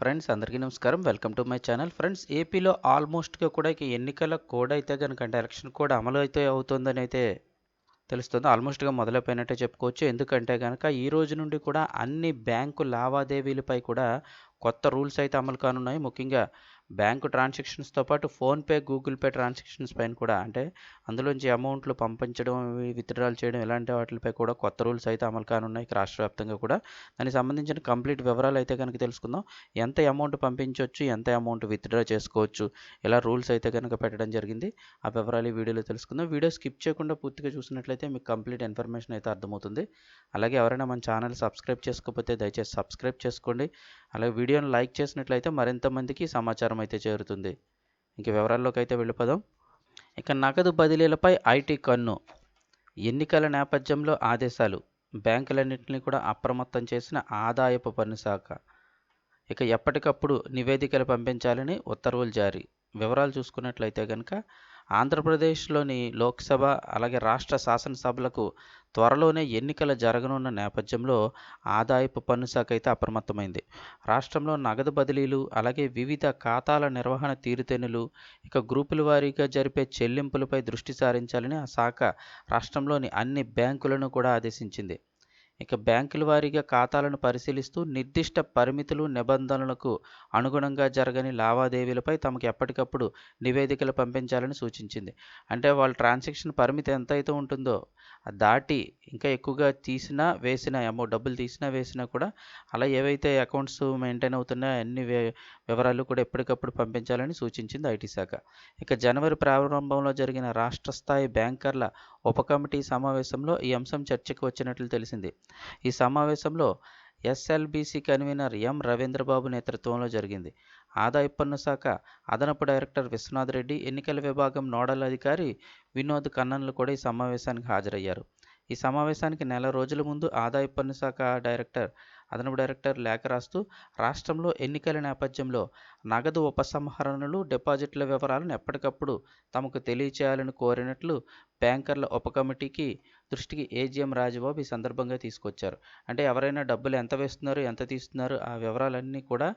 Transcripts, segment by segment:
Friends అందరికీ నమస్కారం. Welcome to my channel. Friends ఏపీలో ఆల్మోస్ట్గా కూడా ఇక ఎన్నికల కోడ్ అయితే కనుక అంటే ఎలక్షన్ కోడ్ అమలు అయితే అవుతుందని అయితే తెలుస్తుంది. ఆల్మోస్ట్గా మొదలైపోయినట్టే చెప్పుకోవచ్చు. ఎందుకంటే కనుక ఈ రోజు నుండి కూడా అన్ని బ్యాంకు లావాదేవీలపై కూడా కొత్త రూల్స్ అయితే అమలు కానున్నాయి. ముఖ్యంగా బ్యాంకు ట్రాన్సాక్షన్స్తో పాటు ఫోన్పే గూగుల్ పే ట్రాన్సాక్షన్స్ పైన కూడా అంటే అందులోంచి అమౌంట్లు పంపించడం విత్డ్రాల్ చేయడం ఇలాంటి వాటిపై కూడా కొత్త రూల్స్ అయితే అమలు కానున్నాయి రాష్ట్ర వ్యాప్తంగా కూడా. దానికి సంబంధించిన కంప్లీట్ వివరాలు అయితే కనుక తెలుసుకుందాం. ఎంత అమౌంట్ పంపించవచ్చు ఎంత అమౌంట్ విత్డ్రా చేసుకోవచ్చు ఇలా రూల్స్ అయితే కనుక పెట్టడం జరిగింది. ఆ వివరాలు ఈ వీడియోలో తెలుసుకుందాం. వీడియో స్కిప్ చేయకుండా పూర్తిగా చూసినట్లయితే మీకు కంప్లీట్ ఇన్ఫర్మేషన్ అయితే అర్థమవుతుంది. అలాగే ఎవరైనా మన ఛానల్ సబ్స్క్రైబ్ చేసుకోకపోతే దయచేసి సబ్స్క్రైబ్ చేసుకోండి. అలాగే వీడియోని లైక్ చేసినట్లయితే మరింత మందికి సమాచారం అయితే చేరుతుంది. ఇంక వివరాల్లోకి అయితే వెళ్ళిపోదాం. ఇక నగదు బదిలీలపై ఐటీ కన్ను ఎన్నికల నేపథ్యంలో ఆదేశాలు బ్యాంకులన్నింటినీ కూడా అప్రమత్తం చేసిన ఆదాయపు పన్ను శాఖ. ఇక ఎప్పటికప్పుడు నివేదికలు పంపించాలని ఉత్తర్వులు జారీ. వివరాలు చూసుకున్నట్లయితే కనుక ఆంధ్రప్రదేశ్లోని లోక్సభ అలాగే రాష్ట్ర శాసనసభలకు త్వరలోనే ఎన్నికలు జరగనున్న నేపథ్యంలో ఆదాయపు పన్ను శాఖ అయితే అప్రమత్తమైంది. రాష్ట్రంలో నగదు బదిలీలు అలాగే వివిధ ఖాతాల నిర్వహణ తీరుతెన్నులు ఇక గ్రూపుల వారీగా జరిపే చెల్లింపులపై దృష్టి సారించాలని ఆ శాఖ రాష్ట్రంలోని అన్ని బ్యాంకులను కూడా ఆదేశించింది. ఇక బ్యాంకుల వారీగా ఖాతాలను పరిశీలిస్తూ నిర్దిష్ట పరిమితులు నిబంధనలకు అనుగుణంగా జరగని లావాదేవీలపై తమకు ఎప్పటికప్పుడు నివేదికలు పంపించాలని సూచించింది. అంటే వాళ్ళ ట్రాన్సాక్షన్ పరిమితి ఎంత అయితే ఉంటుందో దాటి ఇంకా ఎక్కువగా తీసినా వేసినా అమౌంట్ డబ్బులు తీసినా వేసినా కూడా అలా ఏవైతే అకౌంట్స్ మెయింటైన్ అవుతున్నాయో అన్ని వివరాలు కూడా ఎప్పటికప్పుడు పంపించాలని సూచించింది ఐటీ శాఖ. ఇక జనవరి ప్రారంభంలో జరిగిన రాష్ట్ర స్థాయి బ్యాంకర్ల ఉప కమిటీ సమావేశంలో ఈ అంశం చర్చకు వచ్చినట్లు తెలిసింది. ఈ సమావేశంలో ఎస్ఎల్బీసీ కన్వీనర్ ఎం రవీంద్రబాబు నేతృత్వంలో జరిగింది. ఆదాయ పన్ను శాఖ అదనపు డైరెక్టర్ విశ్వనాథ్ రెడ్డి ఎన్నికల విభాగం నోడల్ అధికారి వినోద్ కన్నన్లు కూడా ఈ సమావేశానికి హాజరయ్యారు. ఈ సమావేశానికి నెల రోజుల ముందు ఆదాయ పన్ను శాఖ డైరెక్టర్ అదనపు డైరెక్టర్ లేఖ రాస్తూ రాష్ట్రంలో ఎన్నికల నేపథ్యంలో నగదు ఉపసంహరణలు డిపాజిట్ల వివరాలను ఎప్పటికప్పుడు తమకు తెలియచేయాలని కోరినట్లు బ్యాంకర్ల ఉప కమిటీకి దృష్టికి ఏజీఎం రాజబాబు ఈ సందర్భంగా తీసుకొచ్చారు. అంటే ఎవరైనా డబ్బులు ఎంత వేస్తున్నారు ఎంత తీస్తున్నారు ఆ వివరాలన్నీ కూడా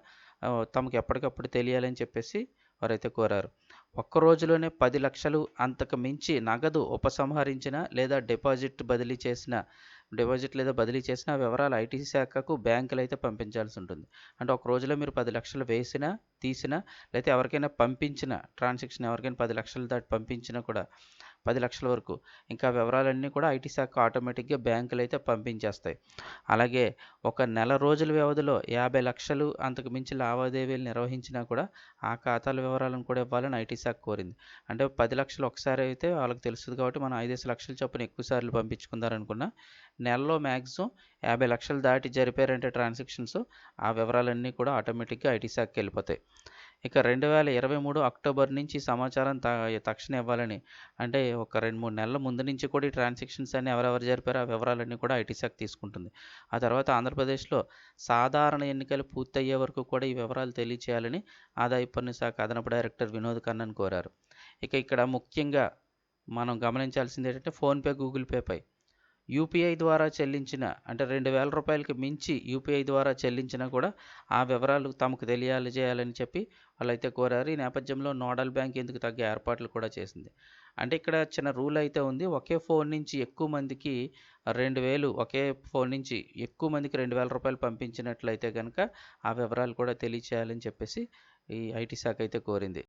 తమకు ఎప్పటికప్పుడు తెలియాలని చెప్పేసి వారైతే కోరారు. ఒక్క రోజులోనే పది లక్షలు అంతకు మించి నగదు ఉపసంహరించిన లేదా డిపాజిట్ బదిలీ చేసిన డిపాజిట్ లేదా బదిలీ చేసిన వివరాలు ఐటీ శాఖకు బ్యాంకులు అయితే పంపించాల్సి ఉంటుంది. అంటే ఒక రోజులో మీరు పది లక్షలు వేసినా తీసినా లేకపోతే ఎవరికైనా పంపించిన ట్రాన్సాక్షన్ ఎవరికైనా పది లక్షలు దాటి పంపించినా కూడా పది లక్షల వరకు. ఇంకా వివరాలన్నీ కూడా ఐటీ శాఖ ఆటోమేటిక్గా బ్యాంకులు అయితే పంపించేస్తాయి. అలాగే ఒక నెల రోజుల వ్యవధిలో యాభై లక్షలు అంతకు మించి లావాదేవీలు నిర్వహించినా కూడా ఆ ఖాతాల వివరాలను కూడా ఇవ్వాలని ఐటీ శాఖ కోరింది. అంటే పది లక్షలు ఒకసారి అయితే వాళ్ళకి తెలుస్తుంది కాబట్టి మనం ఐదేసి లక్షల చొప్పున ఎక్కువ సార్లు పంపించుకుందారనుకున్న నెలలో మ్యాక్సిమం యాభై లక్షలు దాటి జరిపారంటే ట్రాన్సాక్షన్స్ ఆ వివరాలన్నీ కూడా ఆటోమేటిక్గా ఐటీ శాఖకి వెళ్ళిపోతాయి. ఇక రెండు వేల ఇరవై మూడు అక్టోబర్ నుంచి సమాచారం త తక్షణ ఇవ్వాలని. అంటే ఒక రెండు మూడు నెలల ముందు నుంచి కూడా ఈ ట్రాన్సాక్షన్స్ అన్ని ఎవరెవరు జరిపారో ఆ వివరాలన్నీ కూడా ఐటీ శాఖ తీసుకుంటుంది. ఆ తర్వాత ఆంధ్రప్రదేశ్లో సాధారణ ఎన్నికలు పూర్తయ్యే వరకు కూడా ఈ వివరాలు తెలియచేయాలని ఆదాయ పన్ను శాఖ అదనపు డైరెక్టర్ వినోద్ కన్నన్ కోరారు. ఇక ఇక్కడ ముఖ్యంగా మనం గమనించాల్సింది ఏంటంటే ఫోన్పే గూగుల్ పేపై యూపీఐ ద్వారా చెల్లించిన అంటే రెండు వేల రూపాయలకి మించి యూపీఐ ద్వారా చెల్లించినా కూడా ఆ వివరాలు తమకు తెలియాలి చేయాలని చెప్పి వాళ్ళైతే కోరారు. ఈ నేపథ్యంలో నోడల్ బ్యాంక్ ఎందుకు తగ్గ ఏర్పాట్లు కూడా చేసింది. అంటే ఇక్కడ చిన్న రూల్ అయితే ఉంది. ఒకే ఫోన్ నుంచి ఎక్కువ మందికి రెండు వేలు ఒకే ఫోన్ నుంచి ఎక్కువ మందికి రెండు వేల రూపాయలు పంపించినట్లయితే కనుక ఆ వివరాలు కూడా తెలియచేయాలని చెప్పేసి ఈ ఐటీ శాఖ అయితే కోరింది.